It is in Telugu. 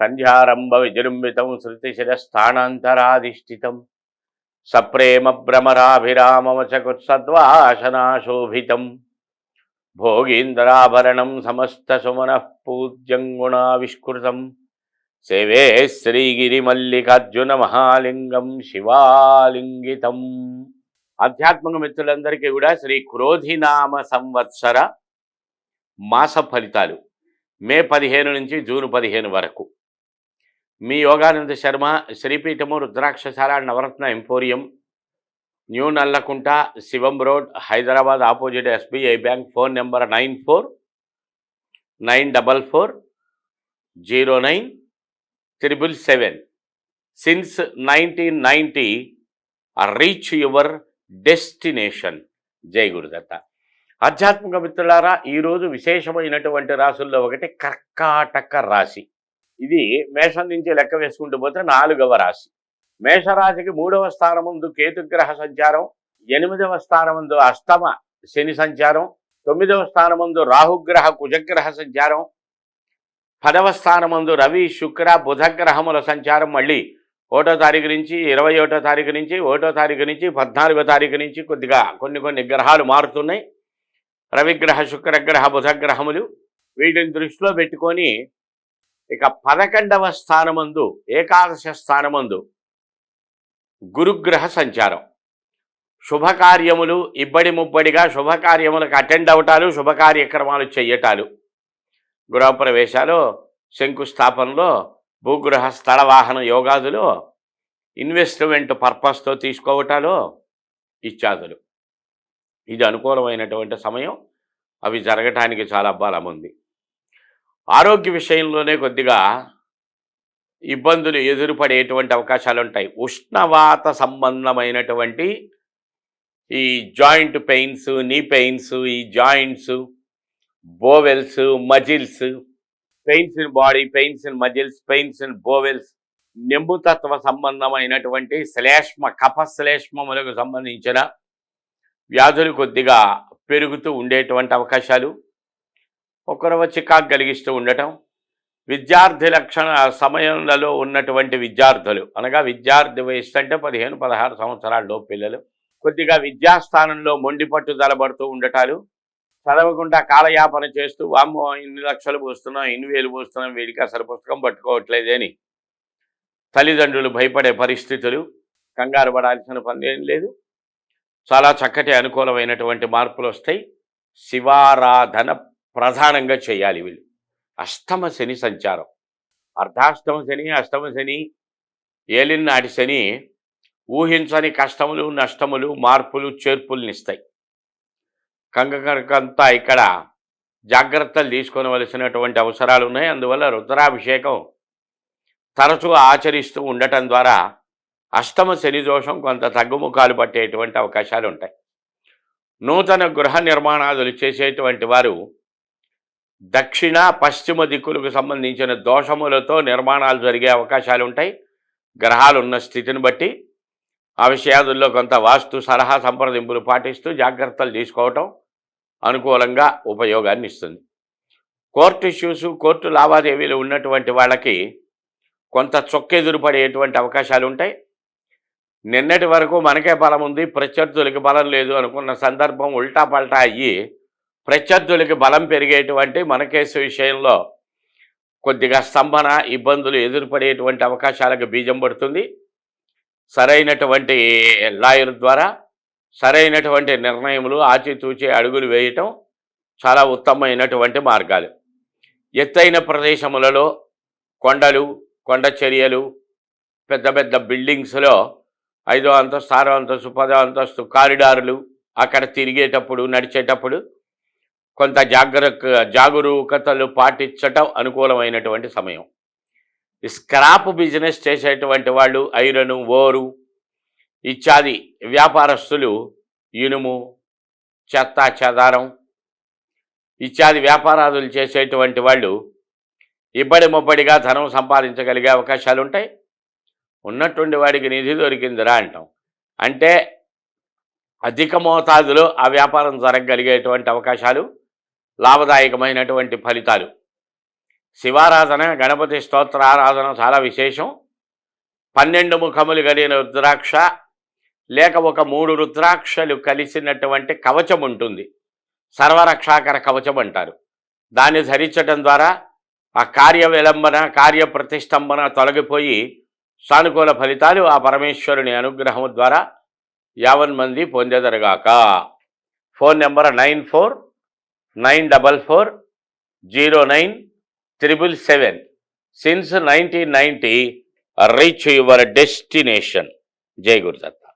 సంధ్యారంభ విజృంభితం శృతిశిరస్థానాంతరాధిష్ఠితం. సప్రేమ భ్రమరాభిరామవచకుత్సద్వాసనాశోభితం భోగీంద్రాభరణం సమస్తసుమన పూజ్యం గుణావిష్కృతం సేవే శ్రీగిరిమల్లికార్జున మహాలింగం శివాలింగితం. ఆధ్యాత్మిక మిత్రులందరికీ కూడా శ్రీ క్రోధినామ సంవత్సర మాస ఫలితాలు. మే పదిహేను నుంచి జూన్ పదిహేను వరకు. మీ యోగానంద శర్మ శ్రీపీఠము రుద్రాక్షశాల Navaratna emporium new Nallakunta Shivam road Hyderabad opposite SBI bank phone number nine four nine double four zero nine triple seven. Since nineteen ninety reach your destination Jai Gurudatta. ఆధ్యాత్మిక మిత్రులారా ఈరోజు విశేషమైనటువంటి రాసుల్లో ఒకటి కర్కాటక రాశి. ఇది మేషం నుంచి లెక్క వేసుకుంటూ పోతే నాలుగవ రాశి. మేషరాశికి మూడవ స్థానముందు కేతుగ్రహ సంచారం ఎనిమిదవ స్థానముందు అష్టమ శని సంచారం తొమ్మిదవ స్థానముందు రాహుగ్రహ కుజగ్రహ సంచారం పదవ స్థానముందు రవి శుక్ర బుధగ్రహముల సంచారం మళ్ళీ ఒకటో తారీఖు నుంచి ఇరవై ఒకటో తారీఖు నుంచి ఒకటో తారీఖు నుంచి పద్నాలుగో తారీఖు నుంచి కొద్దిగా కొన్ని కొన్ని గ్రహాలు మారుతున్నాయి. రవిగ్రహ శుక్రగ్రహ బుధగ్రహములు వీటిని దృష్టిలో పెట్టుకొని ఇక పదకొండవ స్థానమందు ఏకాదశ స్థానమందు గురుగ్రహ సంచారం. శుభకార్యములు ఇబ్బడి ముబ్బడిగా శుభకార్యములకు అటెండ్ అవటాలు శుభకార్యక్రమాలు చేయటాలు గృహప్రవేశాలు శంకుస్థాపనలో భూగ్రహ స్థల వాహన యోగాదులు ఇన్వెస్ట్మెంట్ పర్పస్తో తీసుకోవటాలు ఇత్యాదులు. ఇది అనుకూలమైనటువంటి సమయం. అవి జరగటానికి చాలా బలం ఉంది ఆరోగ్య విషయంలోనే కొద్దిగా ఇబ్బందులు ఎదురుపడేటువంటి అవకాశాలు ఉంటాయి ఉష్ణవాత సంబంధమైనటువంటి ఈ జాయింట్ పెయిన్స్ నీ పెయిన్స్ ఈ joints bowels muscles pains in body pains in muscles pains in bowels నింబుతత్వ సంబంధమైనటువంటి శ్లేష్మ కఫ శ్లేష్మములకు సంబంధించిన వ్యాధులు కొద్దిగా పెరుగుతూ ఉండేటువంటి అవకాశాలు. ఒకరవ చికాకు కలిగిస్తూ ఉండటం విద్యార్థి లక్షణ సమయంలో ఉన్నటువంటి విద్యార్థులు అనగా విద్యార్థి వయస్సు అంటే పదిహేను పదహారు సంవత్సరాల్లో పిల్లలు కొద్దిగా విద్యాస్థానంలో మొండి పట్టుదల ఉండటాలు చదవకుండా కాలయాపన చేస్తూ అమ్మో ఇన్ని లక్షలు పోస్తున్నాం ఇన్ని వేలు పోస్తున్నాం వీడికి అసలు పుస్తకం పట్టుకోవట్లేదని తల్లిదండ్రులు భయపడే పరిస్థితులు కంగారు పడాల్సిన పని ఏం లేదు. చాలా చక్కటి అనుకూలమైనటువంటి మార్పులు వస్తాయి. శివారాధన ప్రధానంగా చేయాలి వీళ్ళు. అష్టమ శని సంచారం. అర్ధాష్టమ శని అష్టమ శని ఏలినాటి శని ఊహించని కష్టములు నష్టములు మార్పులు చేర్పులనిస్తాయి కంగకంతా ఇక్కడ జాగ్రత్తలు తీసుకోవలసినటువంటి అవసరాలు ఉన్నాయి. అందువల్ల రుద్రాభిషేకం తరచూ ఆచరిస్తూ ఉండటం ద్వారా అష్టమ శని దోషం కొంత తగ్గుముఖాలు పట్టేటువంటి అవకాశాలు ఉంటాయి. నూతన గృహ నిర్మాణాదులు చేసేటువంటి వారు దక్షిణ పశ్చిమ దిక్కులకు సంబంధించిన దోషములతో నిర్మాణాలు జరిగే అవకాశాలు ఉంటాయి. గ్రహాలు ఉన్న స్థితిని బట్టి ఆ విషయాదుల్లో కొంత వాస్తు సలహా సంప్రదింపులు పాటిస్తూ జాగ్రత్తలు తీసుకోవటం అనుకూలంగా ఉపయోగాన్ని ఇస్తుంది. కోర్టు ఇష్యూస్ కోర్టు లావాదేవీలు ఉన్నటువంటి వాళ్ళకి కొంత చొక్కెదురు పడేటువంటి అవకాశాలు ఉంటాయి. నిన్నటి వరకు మనకే బలం ఉంది ప్రత్యర్థులకి బలం లేదు అనుకున్న సందర్భం ఉల్టా పల్టా అయ్యి ప్రత్యర్థులకి బలం పెరిగేటువంటి మన కేసు విషయంలో కొద్దిగా స్తంభన ఇబ్బందులు ఎదురుపడేటువంటి అవకాశాలకు బీజం పడుతుంది. సరైనటువంటి లాయర్ ద్వారా సరైనటువంటి నిర్ణయములు ఆచితూచి అడుగులు వేయటం చాలా ఉత్తమమైనటువంటి మార్గాలు. ఎత్తైన ప్రదేశములలో కొండలు కొండ చర్యలు పెద్ద పెద్ద బిల్డింగ్స్లో ఐదో అంతస్తు ఆరో అంతస్తు పదో అంతస్తు కారిడార్లు అక్కడ తిరిగేటప్పుడు నడిచేటప్పుడు కొంత జాగ్రత్త జాగరూకతలు పాటించటం అనుకూలమైనటువంటి సమయం. స్క్రాప్ బిజినెస్ చేసేటువంటి వాళ్ళు ఐరను ఓరు ఇత్యాది వ్యాపారస్తులు ఇనుము చెత్త చెదారం ఇత్యాది వ్యాపారాదులు చేసేటువంటి వాళ్ళు ఇబ్బడి ముబ్బడిగా ధనం సంపాదించగలిగే అవకాశాలు ఉంటాయి ఉన్నటువంటి వాడికి నిధి దొరికిందిరా అంటాం. అంటే అధిక మోతాదులో ఆ వ్యాపారం జరగగలిగేటువంటి అవకాశాలు లాభదాయకమైనటువంటి ఫలితాలు. శివారాధన గణపతి స్తోత్ర ఆరాధన చాలా విశేషం. పన్నెండు ముఖములు కలిగిన రుద్రాక్ష లేక ఒక మూడు రుద్రాక్షలు కలిసినటువంటి కవచం ఉంటుంది. సర్వరక్షాకర కవచం అంటారు. దాన్ని ధరించటం ద్వారా ఆ కార్య విలంబన కార్య ప్రతిష్టంభన తొలగిపోయి సానుకూల ఫలితాలు ఆ పరమేశ్వరుని అనుగ్రహం ద్వారా యావన్ మంది పొందెదరుగాక. Phone number nine four nine double four zero nine triple seven. Since nineteen ninety reach your destination Jai Gurudatta.